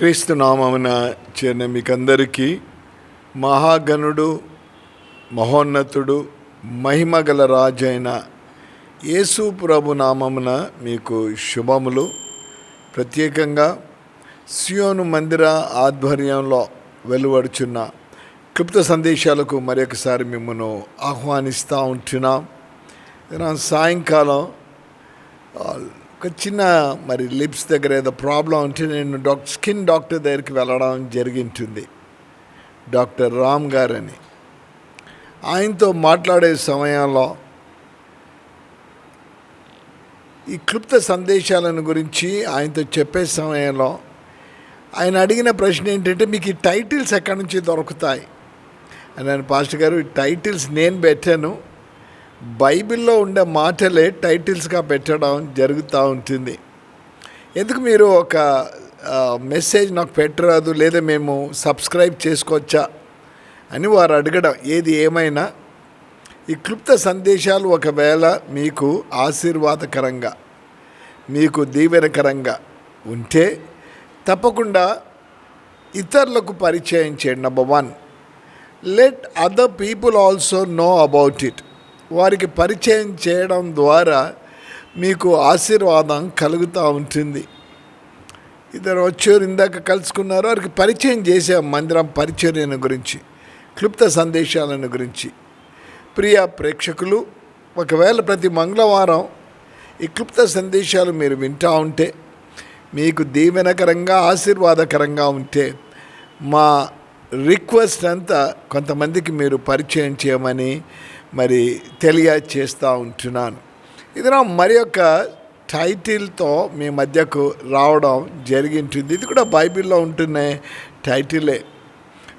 క్రీస్తు నామమున చేరిన మీకందరికీ మహాగణుడు మహోన్నతుడు మహిమగల రాజైన యేసు ప్రభు నామమున మీకు శుభములు. ప్రత్యేకంగా సియోను మందిర ఆధ్వర్యంలో వెలువడుచున్న క్లుప్త సందేశాలకు మరొకసారి మిమ్మల్ని ఆహ్వానిస్తూ ఉంటున్నాం. సాయంకాలం ఒక చిన్న మరి లిప్స్ దగ్గర ఏదో ప్రాబ్లం ఉంటే నేను డాక్టర్ స్కిన్ డాక్టర్ దగ్గరికి వెళ్ళడం జరిగింటుంది. డాక్టర్ రామ్ గారని. ఆయనతో మాట్లాడే సమయంలో ఈ క్లుప్త సందేశాలను గురించి ఆయనతో చెప్పే సమయంలో ఆయన అడిగిన ప్రశ్న ఏంటంటే మీకు ఈ టైటిల్స్ ఎక్కడి నుంచి దొరుకుతాయి? అని నేను పాస్టర్ గారు ఈ టైటిల్స్ నేను పెట్టాను. బైబిల్లో ఉండే మాటలే టైటిల్స్గా పెట్టడం జరుగుతూ ఉంటుంది. ఎందుకు మీరు ఒక మెసేజ్ నాకు పెట్టరాదు లేదా మేము సబ్స్క్రైబ్ చేసుకోవచ్చా అని వారు అడగడం ఏది ఏమైనా? ఈ క్లుప్త సందేశాలు ఒకవేళ మీకు ఆశీర్వాదకరంగా మీకు దీవెనకరంగా ఉంటే తప్పకుండా ఇతరులకు పరిచయం చేయండి. Number one let other people also know about it వారికి పరిచయం చేయడం ద్వారా మీకు ఆశీర్వాదం కలుగుతూ ఉంటుంది. ఇద్దరు వచ్చారు ఇందాక కలుసుకున్నారు. వారికి పరిచయం చేసే మందిరం పరిచర్యను గురించి క్లుప్త సందేశాలను గురించి. ప్రియ ప్రేక్షకులు ఒకవేళ ప్రతి మంగళవారం ఈ క్లుప్త సందేశాలు మీరు వింటూ ఉంటే మీకు దీవెనకరంగా ఆశీర్వాదకరంగా ఉంటే మా రిక్వెస్ట్ అంతా కొంతమందికి మీరు పరిచయం చేయమని మరి తెలియచేస్తూ ఉంటున్నాను. ఇది నా మరి యొక్క టైటిల్తో మీ మధ్యకు రావడం జరిగింటుంది. ఇది కూడా బైబిల్లో ఉంటున్న టైటిలే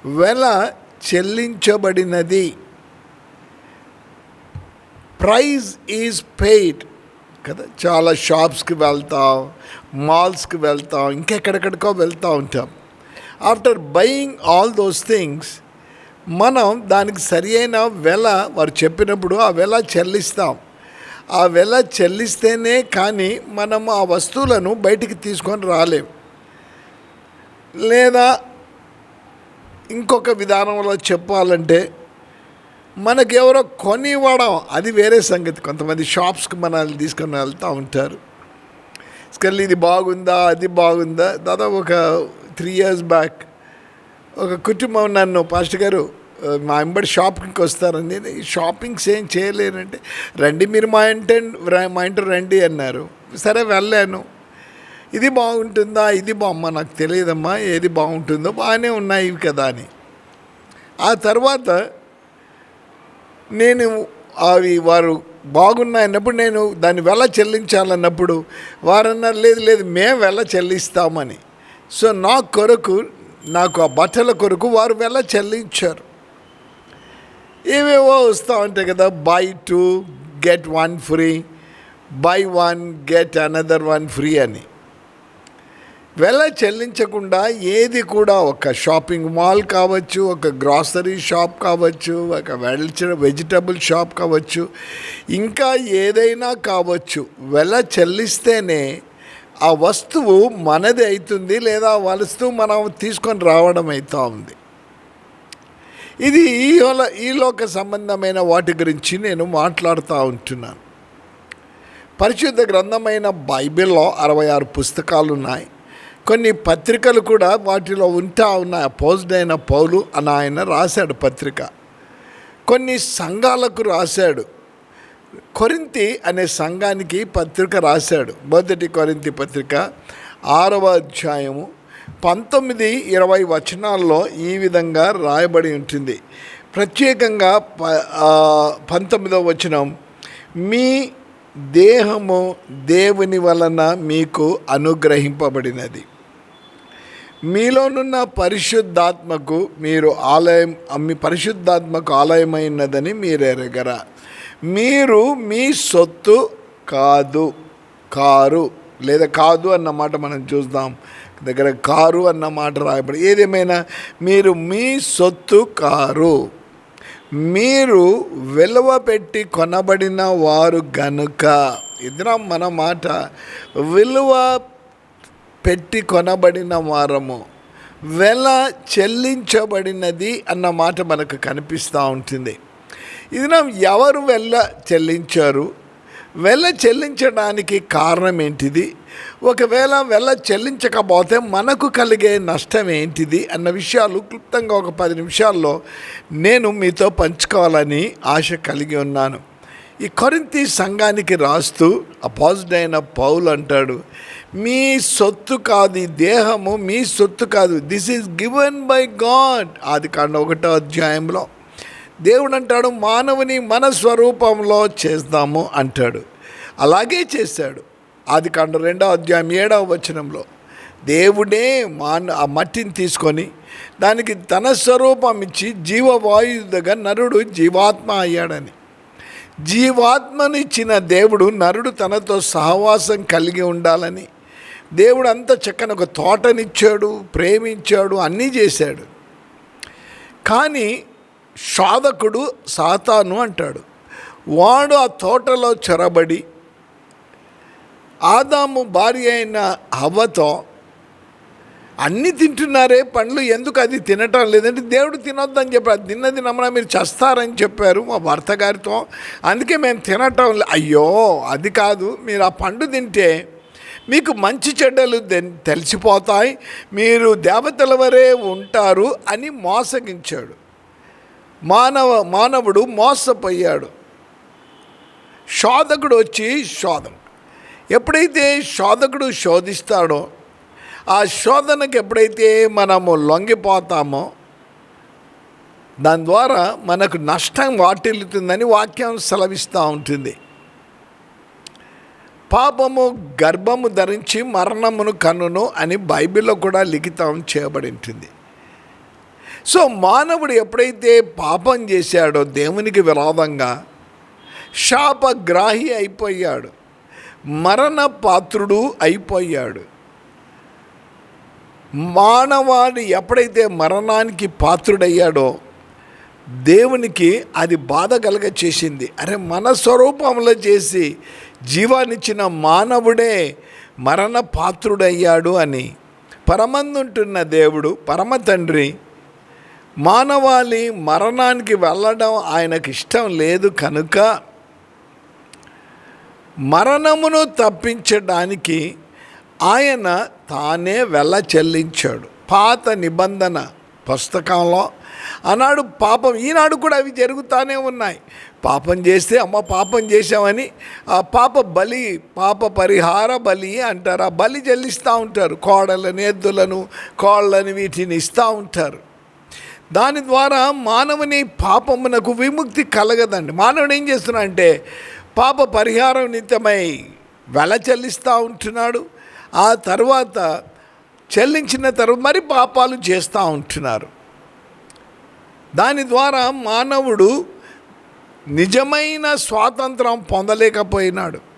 వెల చెల్లించబడినది. ప్రైజ్ ఈజ్ పెయిడ్ కదా? చాలా షాప్స్కి వెళ్తాం మాల్స్కి వెళ్తాం ఇంకెక్కడెక్కడికో వెళ్తూ ఉంటాం. After buying all those things మనం దానికి సరి అయిన వెల వారు చెప్పినప్పుడు ఆ వెల చెల్లిస్తాం. ఆ వెల చెల్లిస్తేనే కానీ మనం ఆ వస్తువులను బయటికి తీసుకొని రాలేం. లేదా ఇంకొక విధానంలో చెప్పాలంటే మనకి ఎవరో కొనివ్వడం అది వేరే సంగతి. కొంతమంది షాప్స్కి మనల్ని తీసుకొని వెళ్తూ ఉంటారు. తీసుకెళ్ళి ఇది బాగుందా? అది బాగుందా? దాదాపు ఒక త్రీ ఇయర్స్ బ్యాక్ ఒక కుటుంబం నన్ను పాస్టర్ గారు మా ఎంబడి షాపింగ్కి వస్తారని షాపింగ్స్ ఏం చేయలేనంటే రండి మీరు మా ఇంటి మా ఇంటర్ రండి అన్నారు. సరే వెళ్ళాను. ఇది బాగుంటుందా? ఇది బామ్మ నాకు తెలియదమ్మా ఏది బాగుంటుందో బాగానే ఉన్నాయి ఇవి కదా అని. ఆ తర్వాత నేను అవి వారు బాగున్నాయన్నప్పుడు నేను దాన్ని వెల చెల్లించాలన్నప్పుడు వారన్నారు లేదు లేదు మేము వెల చెల్లిస్తామని. సో నా కొరకు నాకు ఆ బట్టల కొరకు వారు వెళ్ళ చెల్లించారు. ఏవేవో వస్తూ ఉంటాయి కదా buy two get one free buy one get another one free అని. వెళ్ళ చెల్లించకుండా ఏది కూడా ఒక షాపింగ్ మాల్ కావచ్చు ఒక గ్రాసరీ షాప్ కావచ్చు ఒక వెల్చ వెజిటబుల్ షాప్ కావచ్చు ఇంకా ఏదైనా కావచ్చు వెల చెల్లిస్తేనే ఆ వస్తువు మనది అవుతుంది లేదా ఆ వస్తువు మనం తీసుకొని రావడం అవుతూ ఉంది. ఇది ఈ ఈలోక సంబంధమైన వాటి గురించి నేను మాట్లాడుతూ ఉంటున్నాను. పరిశుద్ధ గ్రంథమైన బైబిల్లో అరవై ఆరు పుస్తకాలు ఉన్నాయి కొన్ని పత్రికలు కూడా వాటిలో ఉంటా ఉన్నాయి. అపోజ్డ్ అయిన పౌలు అని ఆయన రాశాడు పత్రిక. కొన్ని సంఘాలకు రాశాడు. కొరింతి అనే సంఘానికి పత్రిక రాశాడు. మొదటి కొరింతి పత్రిక ఆరవ అధ్యాయము పంతొమ్మిది ఇరవై వచనాల్లో ఈ విధంగా రాయబడి ఉంటుంది. ప్రత్యేకంగా ప పంతొమ్మిదవ వచనం మీ దేహము దేవుని వలన మీకు అనుగ్రహింపబడినది. మీలోనున్న పరిశుద్ధాత్మకు మీరు ఆలయం మీ పరిశుద్ధాత్మకు ఆలయమైనదని మీరు ఎరగరా మీరు మీ సొత్తు కాదు కారు లేదా కాదు అన్నమాట మనం చూద్దాం. దగ్గర కారు అన్న మాట రాయబడి ఏదేమైనా మీరు మీ సొత్తు కారు మీరు విలువ పెట్టి కొనబడిన వారు గనుక ఇద్దరం మన మాట విలువ పెట్టి కొనబడిన వారము వెల చెల్లించబడినది అన్న మాట మనకు కనిపిస్తూ ఉంటుంది. ఇది నా ఎవరు వెళ్ళ చెల్లించారు? వెళ్ళ చెల్లించడానికి కారణం ఏంటిది? ఒకవేళ వెళ్ళ చెల్లించకపోతే మనకు కలిగే నష్టం ఏంటిది? అన్న విషయాలు క్లుప్తంగా ఒక పది నిమిషాల్లో నేను మీతో పంచుకోవాలని ఆశ కలిగి ఉన్నాను. ఈ కొరింతి సంఘానికి రాస్తూ అపాజిట్ అయిన పౌలు అంటాడు మీ సొత్తు కాదు ఈ దేహము మీ సొత్తు కాదు. This is given by God ఆది కాండ ఒకటో అధ్యాయంలో. దేవుడు అంటాడు మానవుని మన స్వరూపంలో చేద్దాము అంటాడు. అలాగే చేశాడు. అది కాండ రెండో అధ్యాయం ఏడవ వచనంలో దేవుడే మాన ఆ మట్టిని తీసుకొని దానికి తన స్వరూపం ఇచ్చి జీవవాయువుగా నరుడు జీవాత్మ అయ్యాడని. జీవాత్మనిచ్చిన దేవుడు నరుడు తనతో సహవాసం కలిగి ఉండాలని. దేవుడు అంత చక్కని ఒక తోటనిచ్చాడు ప్రేమించాడు అన్నీ చేశాడు. కానీ సాధకుడు సాతాను అంటాడు. వాడు ఆ తోటలో చొరబడి ఆదాము భార్య అయిన హవ్వతో అన్నీ తింటున్నారే పండ్లు ఎందుకు అది తినటం లేదంటే దేవుడు తినొద్దని చెప్పారు అది తిన్నది నమ్మన మీరు చస్తారని చెప్పారు మా భర్త గారితో. అందుకే మేము తినటం అయ్యో అది కాదు. మీరు ఆ పండు తింటే మీకు మంచి చెడ్డలు తెలిసిపోతాయి. మీరు దేవతల వరే ఉంటారు అని మోసగించాడు. మానవ మానవుడు మోసపోయాడు. శోధకుడు వచ్చి శోధం. ఎప్పుడైతే శోధకుడు శోధిస్తాడో ఆ శోధనకు ఎప్పుడైతే మనము లొంగిపోతామో దాని ద్వారా మనకు నష్టం వాటిల్లుతుందని వాక్యం సెలవిస్తూ ఉంటుంది. పాపము గర్భము ధరించి మరణమును కన్నును అని బైబిల్లో కూడా లిఖితం చేయబడి ఉంటుంది. సో మానవుడు ఎప్పుడైతే పాపం చేశాడో దేవునికి విరోధంగా శాపగ్రాహి అయిపోయాడు మరణ పాత్రుడు అయిపోయాడు. మానవాడు ఎప్పుడైతే మరణానికి పాత్రుడయ్యాడో దేవునికి అది బాధ కలగ చేసింది అరే మన స్వరూపంలో చేసి జీవానిచ్చిన మానవుడే మరణ పాత్రుడయ్యాడు అని పరమందుంటున్న దేవుడు పరమ తండ్రి మానవాళి మరణానికి వెళ్ళడం ఆయనకి ఇష్టం లేదు కనుక మరణమును తప్పించడానికి ఆయన తానే వెళ్ళ చెల్లించాడు. పాత నిబంధన పుస్తకంలో ఆనాడు పాపం ఈనాడు కూడా అవి జరుగుతూనే ఉన్నాయి. పాపం చేస్తే అమ్మ పాపం చేశామని ఆ పాప బలి పాప పరిహార బలి అంటారు. ఆ బలి చెల్లిస్తూ ఉంటారు. కోడలను ఎద్దులను కోళ్ళని వీటిని ఇస్తూ ఉంటారు. దాని ద్వారా మానవుని పాపమునకు విముక్తి కలగదండి. మానవుడు ఏం చేస్తున్నా అంటే పాప పరిహారం నిత్యమై వెల చెల్లిస్తూ ఉంటున్నాడు. ఆ తర్వాత చెల్లించిన తర్వాత మరి పాపాలు చేస్తూ ఉంటున్నారు. దాని ద్వారా మానవుడు నిజమైన స్వాతంత్రం పొందలేకపోయినాడు.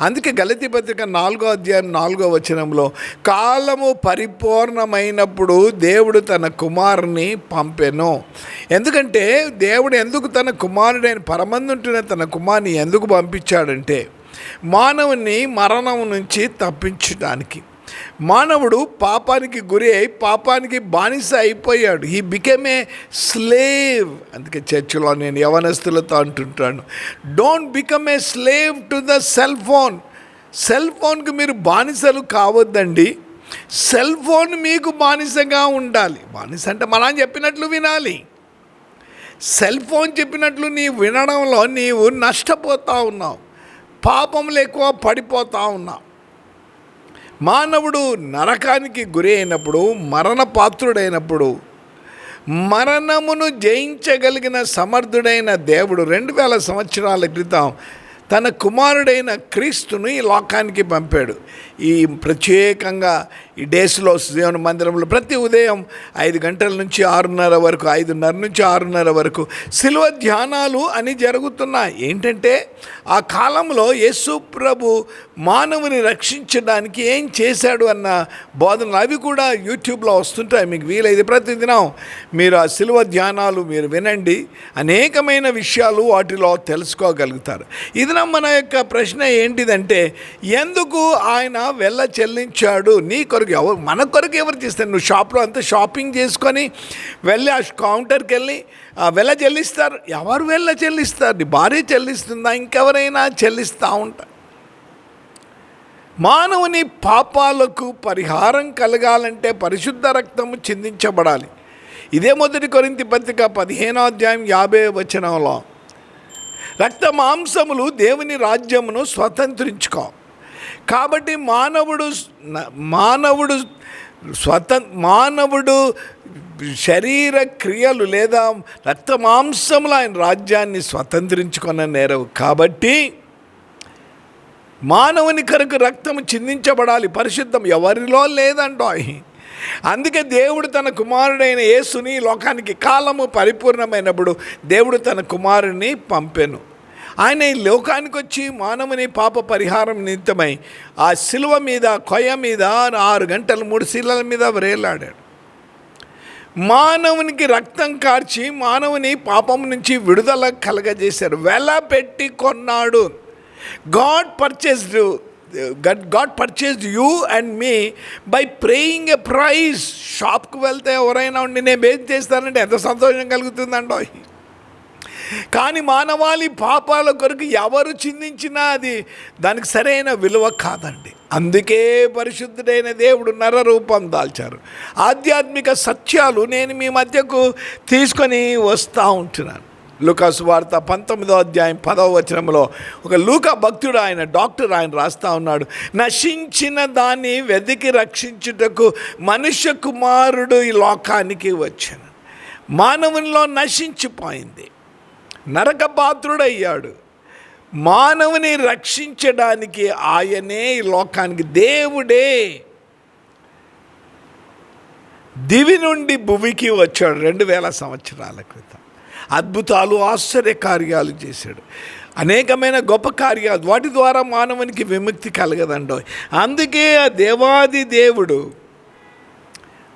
అందుకే గలతి పత్రిక నాలుగో అధ్యాయం నాలుగో వచనంలో కాలము పరిపూర్ణమైనప్పుడు దేవుడు తన కుమారుని పంపెను. ఎందుకంటే దేవుడు ఎందుకు తన కుమారుడైన పరమందుంటున్న తన కుమారుని ఎందుకు పంపించాడంటే మానవుని మరణం నుంచి తప్పించడానికి. మానవుడు పాపానికి గురి అయి పాపానికి బానిస అయిపోయాడు. ఈ బికెమ్ ఏ స్లేవ్ అందుకే చర్చిలో నేను యవనస్తులతో అంటుంటాను. Don't become a slave to the cell phone cell ఫోన్కి మీరు బానిసలు కావద్దండి. సెల్ ఫోన్ మీకు బానిసగా ఉండాలి. బానిస అంటే మనం చెప్పినట్లు వినాలి. సెల్ ఫోన్ చెప్పినట్లు నీ వినడంలో నీవు నష్టపోతూ ఉన్నావు. పాపములు ఎక్కువ పడిపోతూ ఉన్నావు. మానవుడు నరకానికి గురి అయినప్పుడు మరణ పాత్రుడైనప్పుడు మరణమును జయించగలిగిన సమర్థుడైన దేవుడు రెండు వేల సంవత్సరాల క్రితం తన కుమారుడైన క్రీస్తును ఈ లోకానికి పంపాడు. ఈ ప్రత్యేకంగా ఈ డేస్లో దేవుని మందిరంలో ప్రతి ఉదయం ఐదు గంటల నుంచి ఆరున్నర వరకు ఐదున్నర నుంచి ఆరున్నర వరకు శిలువ ధ్యానాలు అని జరుగుతున్నాయి. ఏంటంటే ఆ కాలంలో యేసు ప్రభు మానవుని రక్షించడానికి ఏం చేశాడు అన్న బోధనలు అవి కూడా యూట్యూబ్లో వస్తుంటాయి మీకు వీలైతే ప్రతిదినం. మీరు ఆ శిలువ ధ్యానాలు మీరు వినండి. అనేకమైన విషయాలు వాటిలో తెలుసుకోగలుగుతారు. ఇది మన యొక్క ప్రశ్న ఏంటిదంటే ఎందుకు ఆయన వెళ్ళ చెల్లించాడు? నీ కొరకు ఎవరు మన కొరకు ఎవరు చేస్తారు? నువ్వు షాప్లో అంతా షాపింగ్ చేసుకొని వెళ్ళి ఆ కౌంటర్కి వెళ్ళి ఆ వెళ్ళ చెల్లిస్తారు. ఎవరు వెళ్ళ చెల్లిస్తారు? నీ భార్య చెల్లిస్తుందా? ఇంకెవరైనా చెల్లిస్తూ ఉంటారు మానవుని పాపాలకు పరిహారం కలగాలంటే పరిశుద్ధ రక్తము చిందించబడాలి. ఇదే మొదటి కొరింతి పత్రిక పదిహేనో అధ్యాయం యాభై వచనంలో. రక్త మాంసములు దేవుని రాజ్యమును స్వతంత్రించుకో. కాబట్టి మానవుడు మానవుడు స్వతం మానవుడు శరీర క్రియలు లేదా రక్త మాంసములు ఆయన రాజ్యాన్ని స్వతంత్రించుకున్న నేరవు కాబట్టి మానవుని కొరకు రక్తము చిందించబడాలి. పరిశుద్ధం ఎవరిలో లేదంటో అందుకే దేవుడు తన కుమారుడైన యేసుని లోకానికి కాలము పరిపూర్ణమైనప్పుడు దేవుడు తన కుమారుని పంపెను. ఆయన ఈ లోకానికి వచ్చి మానవుని పాప పరిహారం నిమిత్తమై ఆ శిలువ మీద కొయ్య మీద ఆరు గంటలు మూడు శిలల మీద వ్రేలాడాడు మానవునికి రక్తం కార్చి మానవుని పాపం నుంచి విడుదల కలగజేశారు. వెల పెట్టి కొన్నాడు. God purchased God purchased you and me by praying a price షాప్కి వెళ్తే ఎవరైనా ఉండి నేను ఏం చేస్తానంటే ఎంత సంతోషం కలుగుతుందండో. కానీ మానవాళి పాపాల కొరకు ఎవరు చిందించినా అది దానికి సరైన విలువ కాదండి. అందుకే పరిశుద్ధుడైన దేవుడు నర రూపం దాల్చారు. ఆధ్యాత్మిక సత్యాలు నేను మీ మధ్యకు తీసుకొని వస్తూ ఉంటున్నాను. లూకాసు వార్త పంతొమ్మిదో అధ్యాయం పదవ వచనంలో ఒక లూకా భక్తుడు ఆయన డాక్టర్ ఆయన రాస్తా ఉన్నాడు. నశించిన దాన్ని వెతికి రక్షించుటకు మనుష్య కుమారుడు ఈ లోకానికి వచ్చాను. మానవునిలో నశించిపోయింది. నరకపాత్రుడయ్యాడు. మానవుని రక్షించడానికి ఆయనే ఈ లోకానికి దేవుడే. దివి నుండి భువికి వచ్చాడు రెండు వేల సంవత్సరాల క్రితం. అద్భుతాలు ఆశ్చర్య కార్యాలు చేశాడు. అనేకమైన గొప్ప కార్యాలు వాటి ద్వారా మానవునికి విముక్తి కలగదండో అందుకే ఆ దేవాది దేవుడు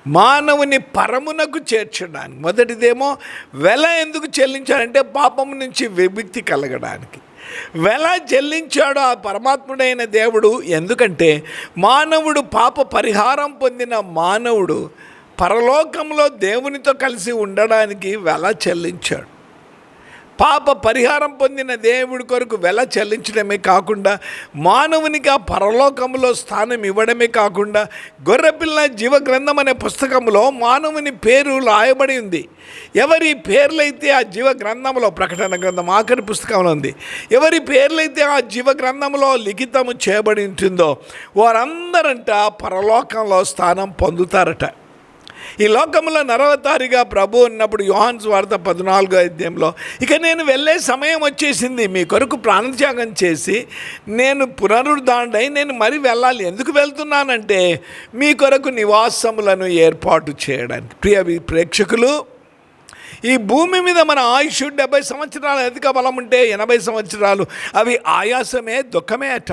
మానవుని పరమునకు చేర్చడానికి. మొదటిదేమో వెల ఎందుకు చెల్లించాడంటే పాపం నుంచి విముక్తి కలగడానికి. వెల చెల్లించాడు ఆ పరమాత్ముడైన దేవుడు ఎందుకంటే మానవుడు పాప పరిహారం పొందిన మానవుడు పరలోకంలో దేవునితో కలిసి ఉండడానికి వెల చెల్లించాడు. పాప పరిహారం పొందిన దేవుడి కొరకు వెల చెల్లించడమే కాకుండా మానవునికి ఆ పరలోకంలో స్థానం ఇవ్వడమే కాకుండా గొర్రెపిల్ల జీవ గ్రంథం అనే పుస్తకంలో మానవుని పేరు రాయబడి ఉంది. ఎవరి పేర్లైతే ఆ జీవ గ్రంథంలో ప్రకటన గ్రంథం ఆఖరి పుస్తకంలో ఉంది ఎవరి పేర్లైతే ఆ జీవ గ్రంథంలో లిఖితము చేయబడి ఉంటుందో వారందరంట పరలోకంలో స్థానం పొందుతారట. ఈ లోకంలో నరవతారిగా ప్రభు ఉన్నప్పుడు యోహాన్స్ వార్త పద్నాలుగో అధ్యాయంలో ఇక నేను వెళ్ళే సమయం వచ్చేసింది మీ కొరకు ప్రాణత్యాగం చేసి నేను పునరుద్ధాండై నేను మరి వెళ్ళాలి. ఎందుకు వెళ్తున్నానంటే మీ కొరకు నివాసములను ఏర్పాటు చేయడానికి. ప్రియ ప్రేక్షకులు ఈ భూమి మీద మన ఆయుష్ డెబ్బై సంవత్సరాలు అధిక బలం ఉంటే ఎనభై సంవత్సరాలు అవి ఆయాసమే దుఃఖమే అట.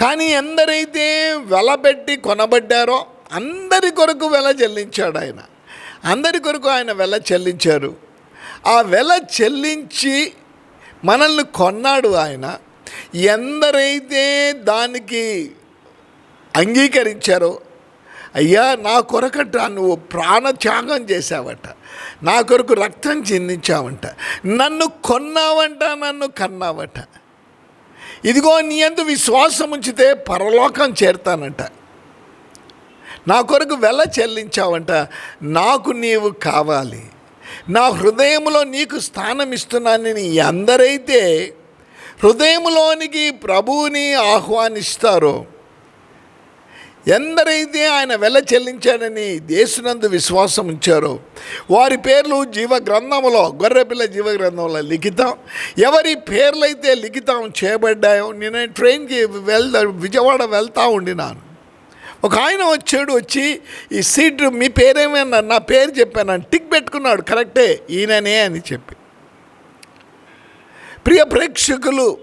కానీ ఎందరైతే వెలబెట్టి కొనబడ్డారో అందరి కొరకు వెల చెల్లించాడు ఆయన. అందరి కొరకు ఆయన వెల చెల్లించారు. ఆ వెల చెల్లించి మనల్ని కొన్నాడు ఆయన. ఎందరైతే దానికి అంగీకరించారో అయ్యా నా కొరకట నువ్వు ప్రాణత్యాగం చేశావట. నా కొరకు రక్తం చెందించావంట. నన్ను కొన్నావంట నన్ను కన్నావట. ఇదిగో నీ అందు విశ్వాసం ఉంచితే పరలోకం చేరుతానంట. నా కొరకు వెల చెల్లించావంట. నాకు నీవు కావాలి. నా హృదయంలో నీకు స్థానం ఇస్తున్నానని ఎందరైతే హృదయంలోనికి ప్రభువుని ఆహ్వానిస్తారో ఎందరైతే ఆయన వెల చెల్లించాడని దేశనందు విశ్వాసం ఉంచారో వారి పేర్లు జీవ గ్రంథంలో గొర్రెపిల్ల జీవ గ్రంథంలో లిఖితం. ఎవరి పేర్లైతే లిఖితం చేయబడ్డాయో నేను ట్రైన్కి వెళ్దా విజయవాడ వెళ్తూ ఉండినాను. ఒక ఆయన వచ్చాడు వచ్చి ఈ సీట్ మీ పేరేమన్నా నా పేరు చెప్పాను? టిక్ పెట్టుకున్నాడు. కరెక్టే ఈయననే అని చెప్పి. ప్రియ ప్రేక్షకులు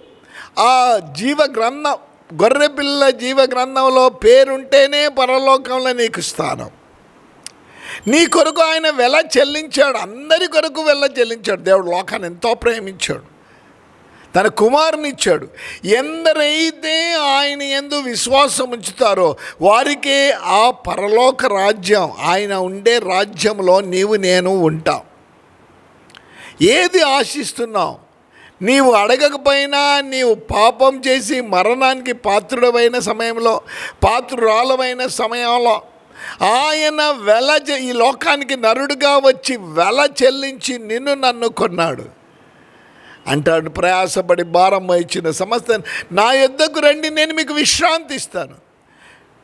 ఆ జీవ గ్రంథం గొర్రెపిల్ల జీవ గ్రంథంలో పేరుంటేనే పరలోకంలో నీకు స్థానం. నీ కొరకు ఆయన వెల చెల్లించాడు అందరి కొరకు వెల చెల్లించాడు. దేవుడు లోకాన్ని ఎంతో ప్రేమించాడు. తన కుమారునిచ్చాడు ఎందరైతే ఆయన ఎందు విశ్వాసం ఉంచుతారో వారికే ఆ పరలోక రాజ్యం ఆయన ఉండే రాజ్యంలో నీవు నేను ఉంటాం. ఏది ఆశిస్తున్నావు? నీవు అడగకపోయినా నీవు పాపం చేసి మరణానికి పాత్రుడమైన సమయంలో పాత్రురాలమైన సమయంలో ఆయన వెల ఈ లోకానికి నరుడుగా వచ్చి వెల చెల్లించి నిన్ను నన్ను కొన్నాడు. అంటాడు ప్రయాసపడి భారం ఇచ్చిన సమస్త నా యొద్దకు రండి నేను మీకు విశ్రాంతి ఇస్తాను.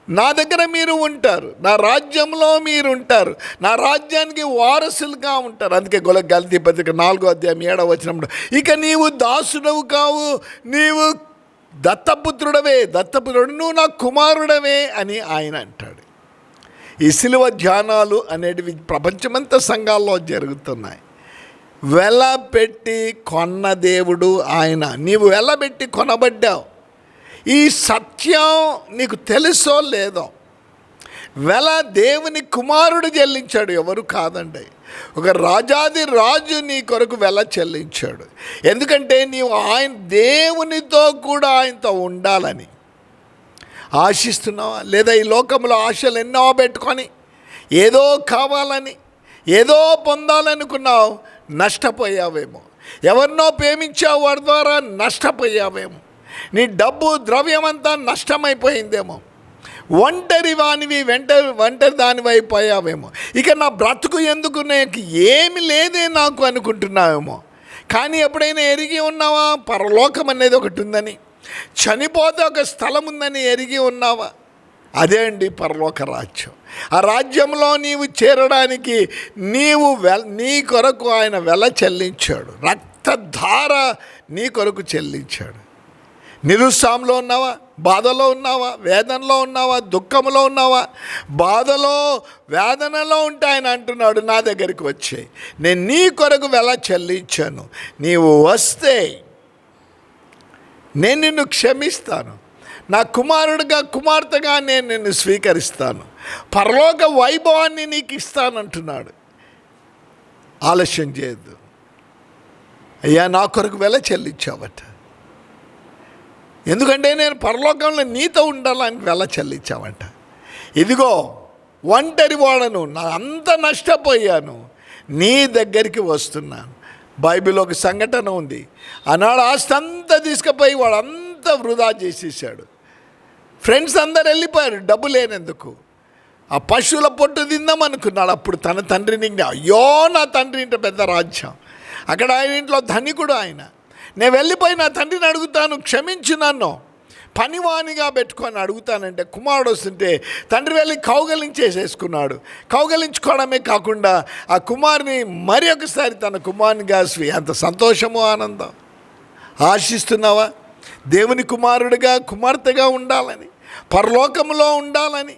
నా దగ్గర మీరు ఉంటారు నా రాజ్యంలో మీరు ఉంటారు నా రాజ్యానికి వారసులుగా ఉంటారు. అందుకే గొల గల్తీ పత్రిక నాలుగో అధ్యాయం ఏడవ వచ్చినప్పుడు ఇక నీవు దాసుడవు కావు నీవు దత్తపుత్రుడవే దత్తపుత్రుడు నువ్వు నా కుమారుడవే అని ఆయన అంటాడు. ఈ సిలువ ధ్యానాలు అనేటివి ప్రపంచమంతా సంఘాల్లో జరుగుతున్నాయి. వెల పెట్టి కొన్న దేవుడు ఆయన. నీవు వెలబెట్టి కొనబడ్డావు. ఈ సత్యం నీకు తెలుసో లేదో? వెల దేవుని కుమారుడు చెల్లించాడు ఎవరు కాదండి. ఒక రాజాది రాజు నీ కొరకు వెల చెల్లించాడు. ఎందుకంటే నీవు ఆయన దేవునితో కూడా ఆయనతో ఉండాలని ఆశిస్తున్నావా? లేదా ఈ లోకంలో ఆశలు ఎన్నో పెట్టుకొని ఏదో కావాలని ఏదో పొందాలనుకున్నావు నష్టపోయావేమో. ఎవరినో ప్రేమించావు వాడి ద్వారా నష్టపోయావేమో. నీ డబ్బు ద్రవ్యమంతా నష్టమైపోయిందేమో. ఒంటరి వానివి వెంట ఒంటరి దానివైపోయావేమో ఇక నా బ్రతుకు ఎందుకు నాకు? ఏమి లేదే నాకు అనుకుంటున్నావేమో. కానీ ఎప్పుడైనా ఎరిగి ఉన్నావా? పరలోకం అనేది ఒకటి ఉందని. చనిపోతే ఒక స్థలం ఉందని ఎరిగి ఉన్నావా? అదే అండి పరలోక రాజ్యం. ఆ రాజ్యంలో నీవు చేరడానికి నీవు వెల్ నీ కొరకు ఆయన వెల చెల్లించాడు. రక్తధార నీ కొరకు చెల్లించాడు. నిరుత్సాహంలో ఉన్నావా? బాధలో ఉన్నావా? వేదనలో ఉన్నావా? దుఃఖంలో ఉన్నావా? బాధలో వేదనలో ఉంటే ఆయన అంటున్నాడు నా దగ్గరికి వచ్చాయి నేను నీ కొరకు వెల చెల్లించాను. నీవు వస్తే నేను నిన్ను క్షమిస్తాను. నా కుమారుడిగా కుమార్తెగా నేను నిన్ను స్వీకరిస్తాను. పరలోక వైభవాన్ని నీకు ఇస్తానంటున్నాడు ఆలస్యం చేయొద్దు. అయ్యా నా కొరకు వెల చెల్లించావట. ఎందుకంటే నేను పరలోకంలో నీతో ఉండాలని వెల చెల్లించావట. ఇదిగో ఒంటరి వాడను నా అంత నష్టపోయాను నీ దగ్గరికి వస్తున్నాను. బైబిల్ ఒక సంఘటన ఉంది. ఆనాడు ఆస్తి అంతా తీసుకుపోయి వాడు అంతా వృధా చేసేసాడు. ఫ్రెండ్స్ అందరు వెళ్ళిపోయారు డబ్బు లేనందుకు. ఆ పశువుల పొట్టు తిందామనుకున్నాడు అప్పుడు తన తండ్రిని అయ్యో నా తండ్రి ఇంట పెద్ద రాజ్యం. అక్కడ ఆయన ఇంట్లో ధనికుడు ఆయన. నేను వెళ్ళిపోయి నా తండ్రిని అడుగుతాను క్షమించు నన్ను. పనివానిగా పెట్టుకొని అడుగుతానంటే కుమారుడు వస్తుంటే తండ్రి వెళ్ళి కౌగలించేసేసుకున్నాడు కౌగలించుకోవడమే కాకుండా ఆ కుమారుని మరి ఒకసారి తన కుమారునిగా స్వీ అంత సంతోషము ఆనందం. ఆశిస్తున్నావా? దేవుని కుమారుడిగా కుమార్తెగా ఉండాలని పరలోకంలో ఉండాలని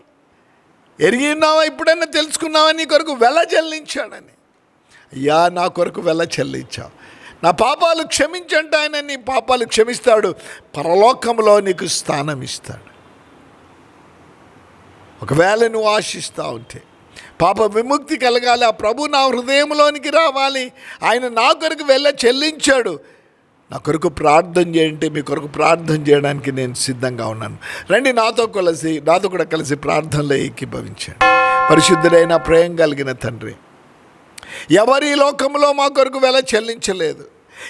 ఎరిగి ఉన్నావా ఇప్పుడైనా తెలుసుకున్నావా నీ కొరకు వెల చెల్లించాడని. అయ్యా నా కొరకు వెల చెల్లించావు. నా పాపాలు క్షమించంటే ఆయన నీ పాపాలు క్షమిస్తాడు. పరలోకంలో నీకు స్థానం ఇస్తాడు. ఒకవేళ నువ్వు ఆశిస్తూ ఉంటే పాప విముక్తి కలగాలి ఆ ప్రభు నా హృదయంలోనికి రావాలి ఆయన నా కొరకు వెళ్ళ చెల్లించాడు. నా కొరకు ప్రార్థన చేయంటే మీ కొరకు ప్రార్థన చేయడానికి నేను సిద్ధంగా ఉన్నాను. రండి నాతో కలిసి నాతో కూడా కలిసి ప్రార్థనలో ఏకీభవించండి. పరిశుద్ధుడైన ప్రేమ కలిగిన తండ్రి ఎవరి లోకంలో మా కొరకు వెల చెల్లించలేదు.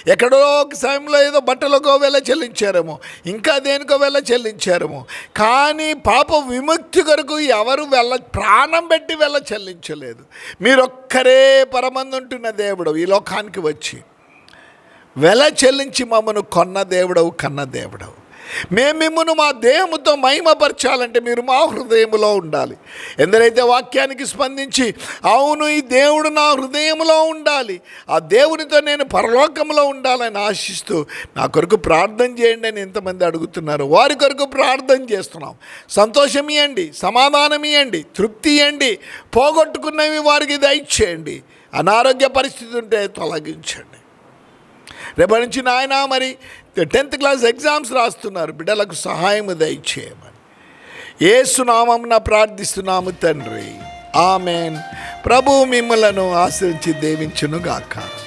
ఎక్కడో ఒక సమయంలో ఏదో బట్టలకో వెళ్ళ చెల్లించారేమో ఇంకా దేనికో వెళ్ళ చెల్లించారేమో. కానీ పాప విముక్తి కొరకు ఎవరు వెళ్ళ ప్రాణం పెట్టి వెళ్ళ చెల్లించలేదు. మీరొక్కరే పరమందుంటున్న దేవుడు ఈ లోకానికి వచ్చి. వెల చెల్లించి మమ్మను కొన్న దేవుడవు కన్న దేవుడవు. మేము మిమ్మను మా దేహముతో మహిమపరచాలంటే మీరు మా హృదయంలో ఉండాలి. ఎందరైతే వాక్యానికి స్పందించి అవును ఈ దేవుడు నా హృదయంలో ఉండాలి. ఆ దేవునితో నేను పరలోకంలో ఉండాలని ఆశిస్తూ నా కొరకు ప్రార్థన చేయండి అని ఎంతమంది అడుగుతున్నారు. వారి కొరకు ప్రార్థన చేస్తున్నాం. సంతోషం ఇవ్వండి సమాధానం ఇవ్వండి తృప్తి ఇవ్వండి పోగొట్టుకున్నవి వారికి దయచేయండి. అనారోగ్య పరిస్థితి ఉంటే తొలగించండి. రేపటి నుంచి నాయన మరి టెన్త్ క్లాస్ ఎగ్జామ్స్ రాస్తున్నారు. బిడ్డలకు సహాయం దయచేయమని. ఏసునామం ప్రార్థిస్తున్నాము తండ్రి. ఆమెన్. ప్రభు మిమ్మలను ఆశ్రయించి దీవించును గాక